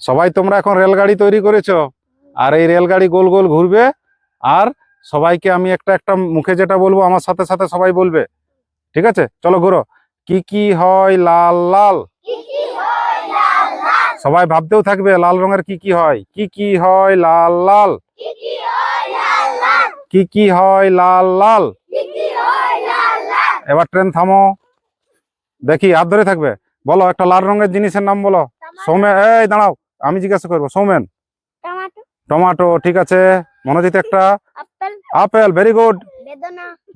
সবাই তোমরা এখন রেলগাড়ি তৈরি করেছ আর এই রেলগাড়ি গোল গোল ঘুরবে আর সবাইকে আমি একটা একটা মুখে যেটা বলব আমার সাথে সাথে সবাই বলবে। ঠিক আছে? চলো ঘুরো। কি কি হয় লাল লাল? সবাই ভাবতেও থাকবে লাল রঙের কি কি হয়। কি কি হয় লাল লাল? কি কি হয় লাল লাল? এবার ট্রেন থামো। দেখি হাত ধরে থাকবে। বলো একটা লাল রঙের জিনিসের নাম বলো। সোমে এই দাঁড়াও। আমি জিজ্ঞাসা করব সৌমেন। টমাটো। ঠিক আছে। মনোজিৎ একটা। আপেল। ভেরি গুড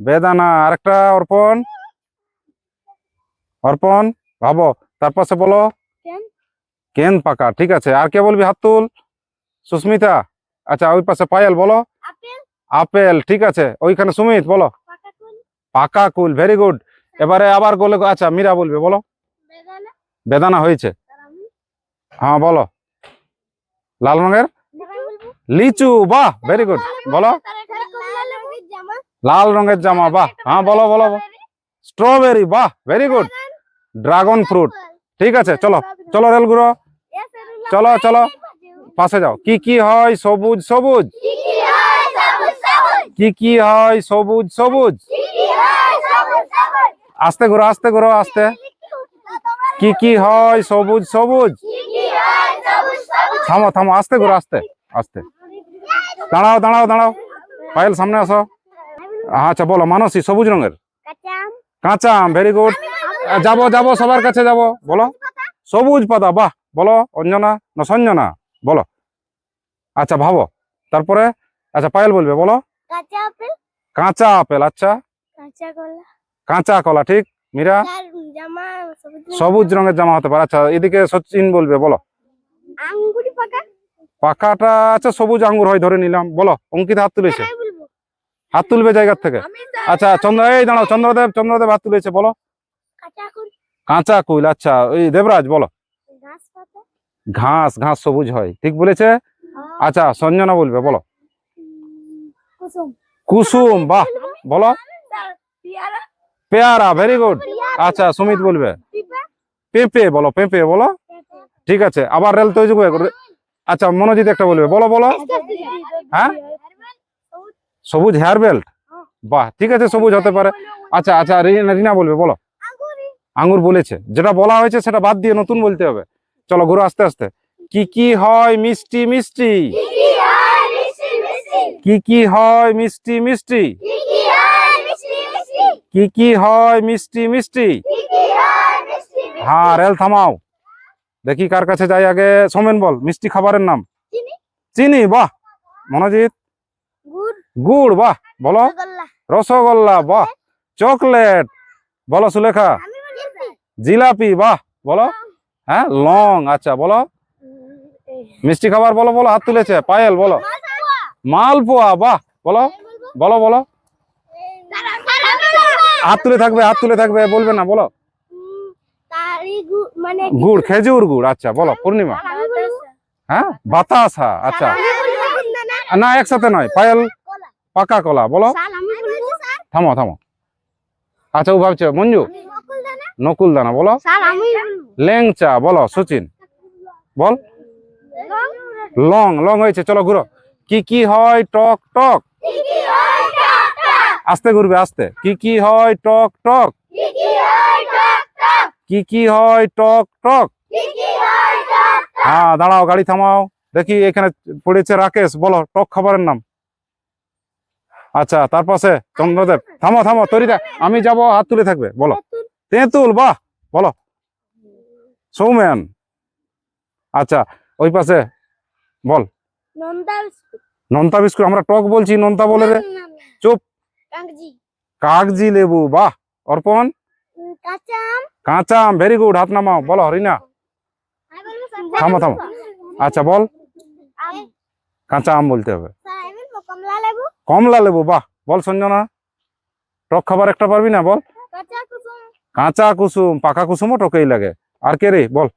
বেদানা। আর একটা অর্পণ। অর্পণ ভাবো তার পাশে বলো কেন? পাকা? ঠিক আছে আর কে বলবি হাত তুল? সুস্মিতা আচ্ছা ওই পাশে পায়েল বলো। আপেল। ঠিক আছে ওইখানে সুমিত বলো। পাকা কুল। ভেরি গুড এবারে আবার গোলে আচ্ছা মীরা বলবে বলো। বেদানা। বেদানা হয়েছে। হ্যাঁ বলো। লাল রঙের? লিচু বাহ ভেরি গুড বলো। লাল রঙের জামা বাহ। হ্যাঁ বলো বলো স্ট্রবেরি বাহ ভেরি গুড ড্রাগন ফ্রুট। ঠিক আছে চলো চলো রেল ঘুরো চলো, চলো। পাশে যাও। কি কি হয় সবুজ সবুজ? কি কি হয় সবুজ সবুজ? আস্তে ঘুরো আস্তে ঘুরো আস্তে। কি কি হয় সবুজ সবুজ? থামো থামো, আস্তে ঘুরো আস্তে আস্তে। দাঁড়াও দাঁড়াও দাঁড়াও। পায়েল সামনে আসো। আচ্ছা বলো, মানসী, সবুজ রঙের? কাঁচা আম ভেরি গুড যাব যাব, সবার কাছে যাব, বলো। সবুজ পাতা, বাহ, বলো, অঞ্জনা না সঞ্জনা? বলো। আচ্ছা ভাবো। তারপরে আচ্ছা পায়েল বলবে, বলো। কাঁচা আপেল আচ্ছা। কাঁচা কলা, ঠিক? মীরা? সবুজ রঙের জামা হতে পারে। আচ্ছা এদিকে সচিন বলবে, বলো। পাকাটা আচ্ছা সবুজ আঙ্গুর হয় ধরে নিলাম। বলো অঙ্কিত হাত তুলেছে? হাত তুলবে জায়গার থেকে? আচ্ছা চন্দ্র এই দাঁড়াও চন্দ্রদেব চন্দ্রদেব হাত তুলেছে বলো। কাঁচা কুল। কুইল আচ্ছা ওই দেবরাজ বলো। ঘাস ঘাস সবুজ হয় ঠিক বলেছে? আচ্ছা সঞ্জনা বলবে বলো। কুসুম। বাহ বলো। পেয়ারা। পেয়ারা ভেরি গুড আচ্ছা সুমিত বলবে। পেঁপে বলো পেঁপে বলো। ঠিক আছে আবার রেল তৈরি করে আচ্ছা মনোজিৎ একটা বলবে। বলো বলো। হ্যাঁ? সবুজ হেয়ার বেল্ট বাহ, ঠিক আছে, সবুজ হতে পারে। আচ্ছা আচ্ছা রিনা বলবে, বলো। আঙ্গুরি বলেছে। যেটা বলা হয়েছে সেটা বাদ দিয়ে নতুন বলতে হবে। চলো ঘুরো আস্তে আস্তে। কি কি হয় মিষ্টি মিষ্টি? কি কি হয় মিষ্টি মিষ্টি? কি কি হয় মিষ্টি মিষ্টি? হ্যাঁ রেল থামাও। দেখি কার কাছে যাই আগে। সোমেন বল মিষ্টি খাবারের নাম। চিনি। বাহ। মনোজিৎ? গুড়। বাহ। বলো। রসগোল্লা। বাহ। চকলেট। বলো সুলেখা। জিলাপি। বাহ। বলো। হ্যাঁ লং। আচ্ছা বলো। মিষ্টি খাবার বলো বলো হাত তুলেছে। পায়েল বলো। মালপোয়া বাহ। বলো। বলো বলো। হাত তুলে থাকবে হাত তুলে থাকবে বলবে না বলো। গুড় মানে খেজুর গুড় আচ্ছা বলো পূর্ণিমা। আমি বলব হ্যাঁ বাতাসা আচ্ছা। না একসাথে নয় পায়েল পাকা কলা বলো। স্যার আমি বলব স্যার থামো থামো। আচ্ছা ও ভাবছে মঞ্জু নকুল দানা বলো। স্যার আমি ল্যাংচা বলো সচিন। বল। লং। লং হয়েছে চলো ঘুরো। কি কি হয় টক টক? কি হয় টক টক? আস্তে ঘুরবে আস্তে। কি কি হয় টক টক? কি হয়? টক টক। কি হয়? টক টক। হয় দাঁড়াও গাড়ি থামাও। দেখি এখানে পড়েছে রাকেশ বলো টক খাবারের নাম। আচ্ছা তার পাশে চন্দ্রদেব। থামো থামো তৈরি থাক। আমি যাব হাত তুলে থাকবে বলো। তেঁতুল। বাহ বলো। সৌমেন। আচ্ছা ওই পাশে বল। নন্তা বিস্কুট। আমরা টক বলছি নন্তা বলে রে চুপ। কাগজি লেবু বাহ অর্পণ। কাঁচা আম ভেরি গুড হাত নামাও। বলো হরিনা থামো থামো। আচ্ছা বল। কাঁচা আম বলতে হবে। কমলা লেবু। বাহ। বল সঞ্জনা টক খাবার একটা পারবি না বল। কাঁচা কুসুম। পাকা কুসুমও টকেই লাগে। আর কে রে বল।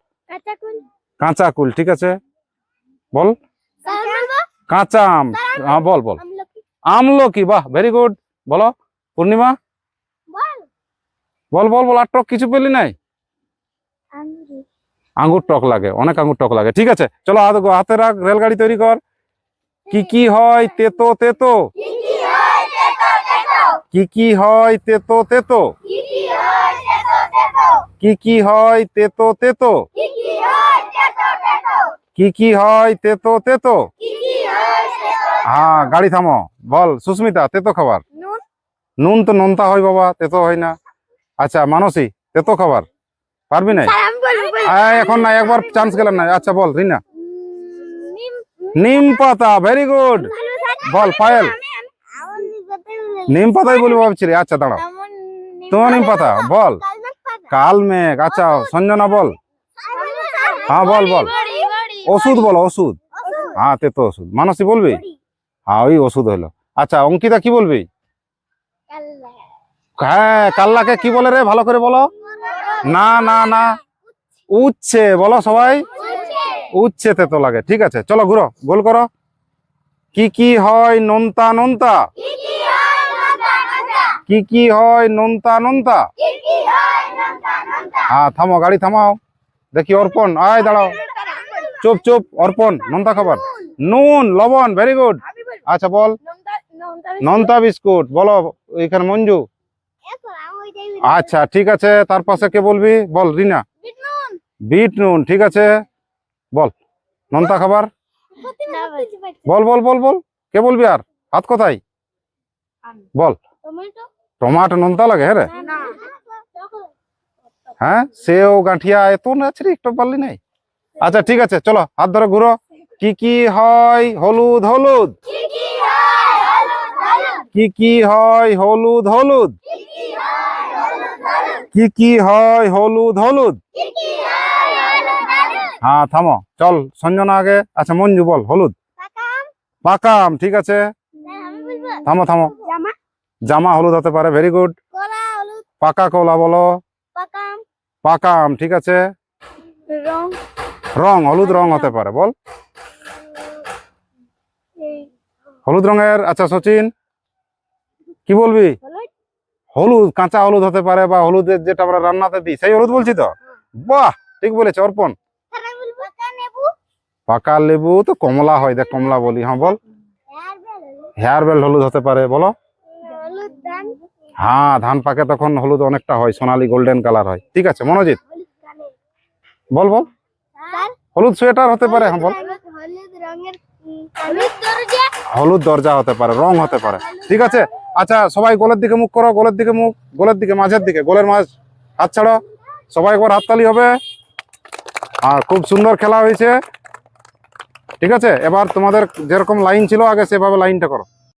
কাঁচা কুল। ঠিক আছে। বল। কাঁচা আম। হ্যাঁ বল বল। আমলকি। বাহ ভেরি গুড বলো পূর্ণিমা। বল বল বল আর টক কিছু পেলি নাই? আঙ্গুর। টক লাগে অনেক আঙ্গুর টক লাগে। ঠিক আছে চলো হাত হাতে রাখ রেলগাড়ি তৈরি কর। কি কি হয় তেতো তেতো? কি কি হয় তেতো তেতো? কি কি হয় তেতো তেতো? কি কি হয় তেতো তেতো? হয় গাড়ি থামো। বল সুস্মিতা তেতো খাবার? নুন? নুন তো নোনতা হয় বাবা তেতো হয় না। আচ্ছা মানসী তেতো খাবার? পারবি না এখন না একবার চান্স গেলাম না। আচ্ছা বল রিনা। নিম পাতা ভেরি গুড বল পায়েল নিম পাতাই বলি ভাবছিলি আচ্ছা দাঁড়াও। তোমার নিম পাতা বল কাল মেঘ। আচ্ছা সঞ্জনা বল। হ্যাঁ, বল, বল। ওষুধ বল ওষুধ। হ্যাঁ তেতো ওষুধ। মানসী বলবি? হ্যাঁ ওই ওষুধ হলো। আচ্ছা অঙ্কিতা কি বলবি? হ্যাঁ কাল্লাকে কি বলে রে? ভালো করে বলো। না না না। উচ্ছে বলো সবাই। উচ্ছে তেতো লাগে। ঠিক আছে চলো ঘুরো গোল করো। কি কি হয় নোনতা নোনতা? কি কি হয় নোনতা নোনতা? হ্যাঁ থামো গাড়ি থামাও। দেখি অর্পণ আয় দাঁড়াও। চুপ চুপ অর্পণ নোনতা খাবার। নুন লবণ ভেরি গুড আচ্ছা বল। নোনতা বিস্কুট বলো এখানে মঞ্জু। আচ্ছা ঠিক আছে, তার পাশে কে বলবি? বল, রিনা। বিট নুন, ঠিক আছে। বল, নোনতা খাবার? বল বল বল বল। কে বলবি আর? হাত কোথায়? বল। টমাটো নোনতা লাগে হ্যাঁ রে? হ্যাঁ সেও, গাঁঠিয়া এত আছে একটু পারলি নাই? আচ্ছা ঠিক আছে, চলো, হাত ধরে, ঘুরো। কি কি হয় হলুদ হলুদ? কি কি হয় হলুদ হলুদ? কি কি হয়? হলুদ হলুদ? হ্যাঁ থামো। চল, সঞ্জনা আগে। আচ্ছা মঞ্জু, বল, হলুদ? পাকাম, ঠিক আছে। থামো থামো। জামা হলুদ হতে পারে ভেরি গুড পাকা কলা বলো। পাকাম, ঠিক আছে। রং, হলুদ রং হতে পারে, বল। হলুদ রঙের আচ্ছা সচিন, কি বলবি? হলুদ কাঁচা হলুদ হতে পারে বা হলুদের যেটা আমরা রান্নাতে দিই সেই হলুদ বলছি তো? বাহ ঠিক বলেছে অর্পণ। পাকা লেবু তো কমলা হয় দেখ কমলা বলি হ্যাঁ বল। হেয়ার বেল হলুদ হতে পারে বলো। হ্যাঁ ধান পাকে তখন হলুদ অনেকটা হয় সোনালি গোল্ডেন কালার হয়। ঠিক আছে মনোজিৎ? বল বল। হলুদ সোয়েটার হতে পারে হ্যাঁ বল। হলুদ দরজা হতে পারে রং হতে পারে। ঠিক আছে আচ্ছা সবাই গোলের দিকে মুখ করো, গোলের দিকে মুখ, গোলের দিকে, মাঝের দিকে, গোলের মাঝ, হাত ছাড়ো। সবাই একবার হাততালি হবে। আর খুব সুন্দর খেলা হয়েছে। ঠিক আছে? এবার তোমাদের যেরকম লাইন ছিল, আগে সেভাবে লাইনটা করো।